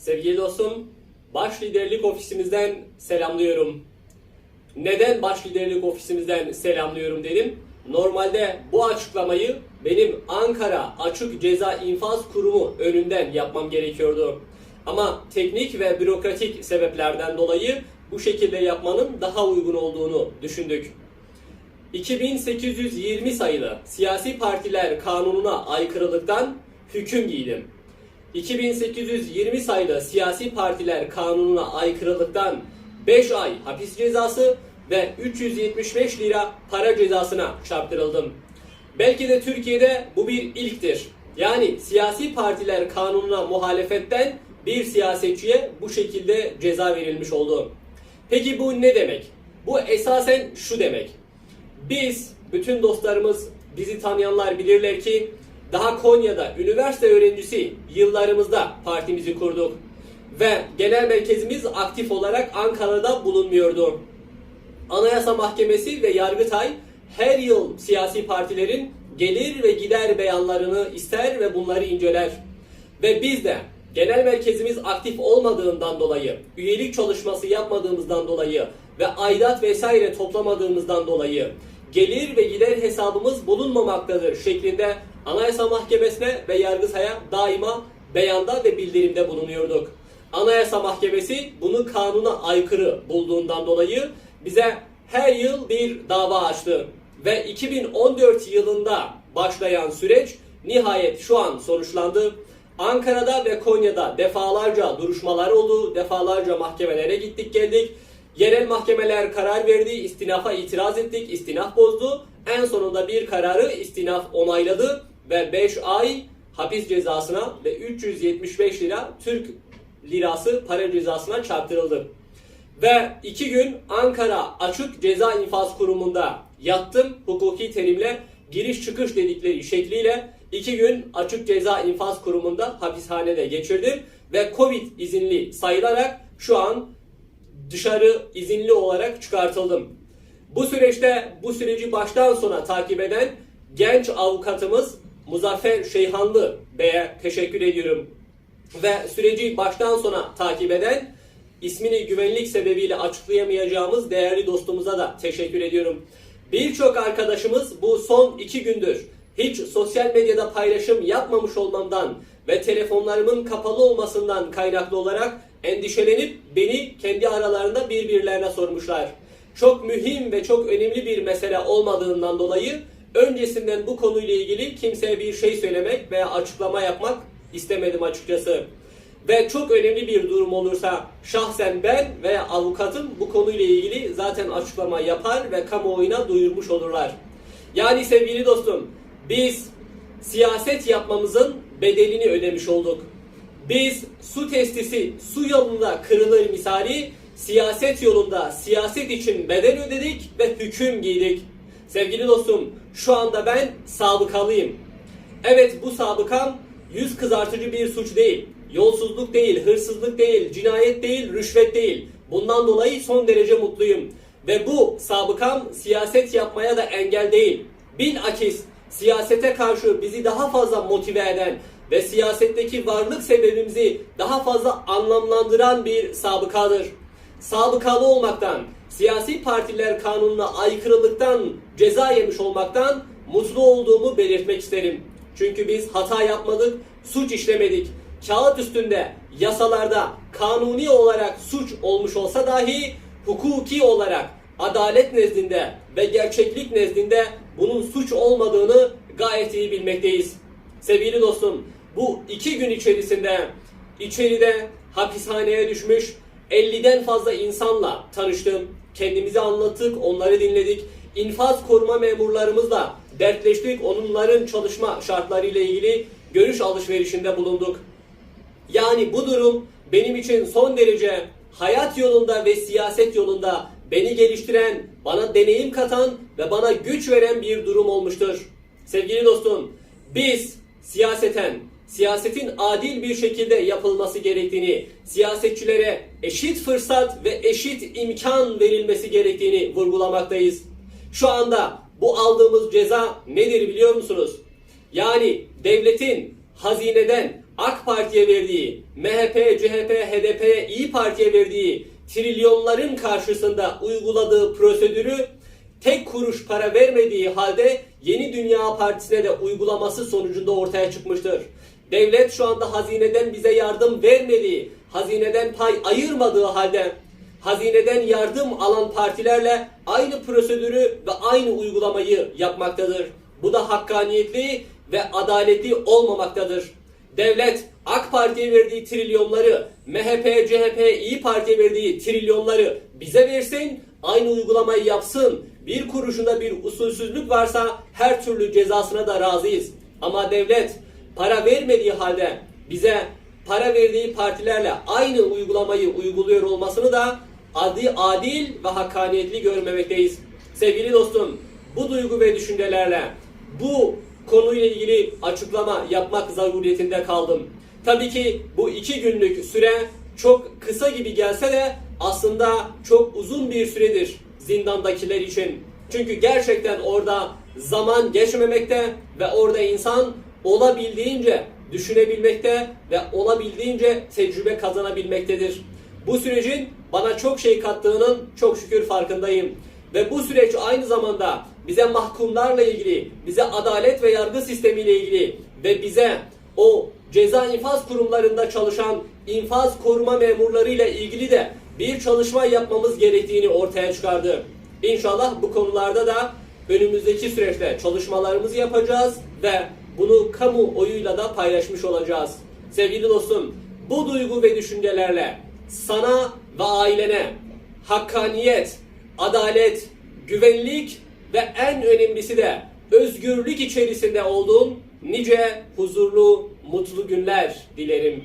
Sevgili dostum, baş liderlik ofisimizden selamlıyorum. Neden baş liderlik ofisimizden selamlıyorum dedim. Normalde bu açıklamayı benim Ankara Açık Ceza İnfaz Kurumu önünden yapmam gerekiyordu. Ama teknik ve bürokratik sebeplerden dolayı bu şekilde yapmanın daha uygun olduğunu düşündük. 2820 sayılı Siyasi Partiler Kanunu'na aykırılıktan hüküm giydim. 2820 sayılı Siyasi Partiler Kanunu'na aykırılıktan 5 ay hapis cezası ve 375 lira para cezasına çarptırıldım. Belki de Türkiye'de bu bir ilktir. Yani siyasi partiler kanununa muhalefetten bir siyasetçiye bu şekilde ceza verilmiş oldu. Peki bu ne demek? Bu esasen şu demek. Biz, bütün dostlarımız, bizi tanıyanlar bilirler ki daha Konya'da üniversite öğrencisi yıllarımızda partimizi kurduk. Ve genel merkezimiz aktif olarak Ankara'da bulunmuyordu. Anayasa Mahkemesi ve Yargıtay her yıl siyasi partilerin gelir ve gider beyanlarını ister ve bunları inceler. Ve biz de genel merkezimiz aktif olmadığından dolayı, üyelik çalışması yapmadığımızdan dolayı ve aidat vesaire toplamadığımızdan dolayı gelir ve gider hesabımız bulunmamaktadır şeklinde Anayasa Mahkemesi'ne ve Yargıtay'a daima beyanda ve bildirimde bulunuyorduk. Anayasa Mahkemesi bunu kanuna aykırı bulduğundan dolayı bize her yıl bir dava açtı. Ve 2014 yılında başlayan süreç nihayet şu an sonuçlandı. Ankara'da ve Konya'da defalarca duruşmalar oldu, defalarca mahkemelere gittik geldik. Yerel mahkemeler karar verdi, istinafa itiraz ettik, istinaf bozdu. En sonunda bir kararı istinaf onayladı ve 5 ay hapis cezasına ve 375 lira Türk lirası para cezasına çarptırıldı. Ve iki gün Ankara Açık Ceza İnfaz Kurumu'nda yattım. Hukuki terimle giriş çıkış dedikleri şekliyle iki gün Açık Ceza İnfaz Kurumu'nda hapishanede geçirdim. Ve Covid izinli sayılarak şu an dışarı izinli olarak çıkartıldım. Bu süreçte bu süreci baştan sona takip eden genç avukatımız Muzaffer Şeyhanlı Bey'e teşekkür ediyorum. Ve süreci baştan sona takip eden ismini güvenlik sebebiyle açıklayamayacağımız değerli dostumuza da teşekkür ediyorum. Birçok arkadaşımız bu son iki gündür hiç sosyal medyada paylaşım yapmamış olmamdan ve telefonlarımın kapalı olmasından kaynaklı olarak endişelenip beni kendi aralarında birbirlerine sormuşlar. Çok mühim ve çok önemli bir mesele olmadığından dolayı öncesinden bu konuyla ilgili kimseye bir şey söylemek veya açıklama yapmak istemedim açıkçası. Ve çok önemli bir durum olursa şahsen ben veya avukatım bu konuyla ilgili zaten açıklama yapar ve kamuoyuna duyurmuş olurlar. Yani sevgili dostum biz siyaset yapmamızın bedelini ödemiş olduk. Biz su testisi su yolunda kırılır misali siyaset yolunda siyaset için bedel ödedik ve hüküm giydik. Sevgili dostum şu anda ben sabıkalıyım. Evet bu sabıkam yüz kızartıcı bir suç değil. Yolsuzluk değil, hırsızlık değil, cinayet değil, rüşvet değil. Bundan dolayı son derece mutluyum. Ve bu sabıkam siyaset yapmaya da engel değil. Bilakis siyasete karşı bizi daha fazla motive eden ve siyasetteki varlık sebebimizi daha fazla anlamlandıran bir sabıkadır. Sabıkalı olmaktan, siyasi partiler kanununa aykırılıktan ceza yemiş olmaktan mutlu olduğumu belirtmek isterim. Çünkü biz hata yapmadık, suç işlemedik. Kağıt üstünde, yasalarda kanuni olarak suç olmuş olsa dahi hukuki olarak adalet nezdinde ve gerçeklik nezdinde bunun suç olmadığını gayet iyi bilmekteyiz. Sevgili dostum, bu iki gün içerisinde içeride hapishaneye düşmüş 50'den fazla insanla tanıştım. Kendimizi anlattık, onları dinledik. İnfaz koruma memurlarımızla dertleştik. Onların çalışma şartlarıyla ilgili görüş alışverişinde bulunduk. Yani bu durum benim için son derece hayat yolunda ve siyaset yolunda beni geliştiren, bana deneyim katan ve bana güç veren bir durum olmuştur. Sevgili dostum, biz siyaseten, siyasetin adil bir şekilde yapılması gerektiğini, siyasetçilere eşit fırsat ve eşit imkan verilmesi gerektiğini vurgulamaktayız. Şu anda bu aldığımız ceza nedir biliyor musunuz? Yani devletin hazineden AK Parti'ye verdiği, MHP, CHP, HDP'ye, İyi Parti'ye verdiği trilyonların karşısında uyguladığı prosedürü tek kuruş para vermediği halde Yeni Dünya Partisi'ne de uygulaması sonucunda ortaya çıkmıştır. Devlet şu anda hazineden bize yardım vermediği, hazineden pay ayırmadığı halde hazineden yardım alan partilerle aynı prosedürü ve aynı uygulamayı yapmaktadır. Bu da hakkaniyetli ve adaletli olmamaktadır. Devlet AK Parti'ye verdiği trilyonları, MHP, CHP, İyi Parti'ye verdiği trilyonları bize versin, aynı uygulamayı yapsın. Bir kuruşunda bir usulsüzlük varsa her türlü cezasına da razıyız. Ama devlet para vermediği halde bize para verdiği partilerle aynı uygulamayı uyguluyor olmasını da adi, adil ve hakkaniyetli görmemekteyiz. Sevgili dostum, bu duygu ve düşüncelerle bu konuyla ilgili açıklama yapmak zaruriyetinde kaldım. Tabii ki bu iki günlük süre çok kısa gibi gelse de aslında çok uzun bir süredir zindandakiler için. Çünkü gerçekten orada zaman geçmemekte ve orada insan olabildiğince düşünebilmekte ve olabildiğince tecrübe kazanabilmektedir. Bu sürecin bana çok şey kattığının çok şükür farkındayım. Ve bu süreç aynı zamanda bize mahkumlarla ilgili, bize adalet ve yargı sistemiyle ilgili ve bize o ceza infaz kurumlarında çalışan infaz koruma memurlarıyla ilgili de bir çalışma yapmamız gerektiğini ortaya çıkardı. İnşallah bu konularda da önümüzdeki süreçte çalışmalarımızı yapacağız ve bunu kamuoyuyla da paylaşmış olacağız. Sevgili dostum, bu duygu ve düşüncelerle sana ve ailene hakkaniyet, adalet, güvenlik ve en önemlisi de özgürlük içerisinde olduğun nice huzurlu, mutlu günler dilerim.